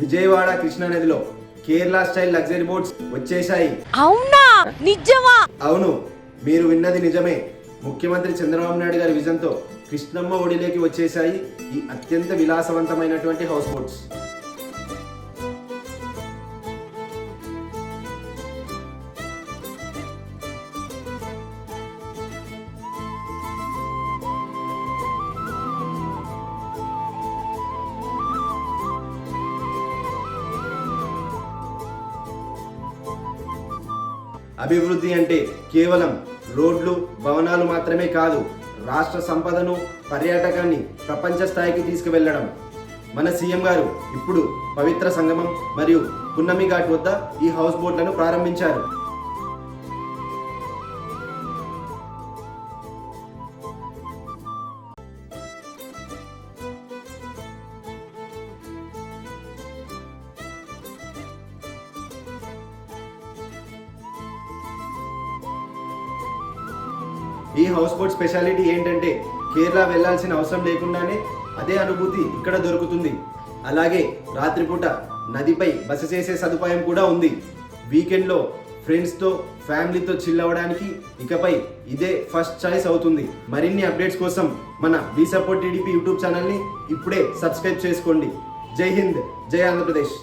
విజయవాడ కృష్ణానదిలో Kerala style luxury boats వచ్చేశాయి. అవునా? నిజమా? అవును మీరు విన్నది నిజమే. ముఖ్యమంత్రి చంద్రబాబు నాయుడు గారి విజన్తో కృష్ణమ్మ ఒడిలోకి వచ్చేశాయి ఈ అత్యంత విలాసవంతమైనటువంటి హౌస్ బోట్స్. అభివృద్ధి అంటే కేవలం రోడ్లు భవనాలు మాత్రమే కాదు రాష్ట్ర సంపదను పర్యాటకాన్ని ప్రపంచ స్థాయికి తీసుకువెళ్ళడం. మన సీఎం గారు ఇప్పుడు పవిత్ర సంగమం మరియు పున్నమి ఘాట్ వద్ద ఈ హౌస్ బోట్లను ప్రారంభించారు. ఈ హౌస్ బోట్ స్పెషాలిటీ ఏంటంటే కేరళ వెళ్ళాల్సిన అవసరం లేకుండానే అదే అనుభూతి ఇక్కడ దొరుకుతుంది. అలాగే రాత్రిపూట నదిపై బస చేసే సదుపాయం కూడా ఉంది. వీకెండ్లో ఫ్రెండ్స్తో ఫ్యామిలీతో చిల్ అవ్వడానికి ఇకపై ఇదే ఫస్ట్ చాయిస్ అవుతుంది. మరిన్ని అప్డేట్స్ కోసం మన బీ సపోర్ట్ టీడీపీ యూట్యూబ్ ఛానల్ని ఇప్పుడే సబ్స్క్రైబ్ చేసుకోండి. జై హింద్ జై ఆంధ్రప్రదేశ్.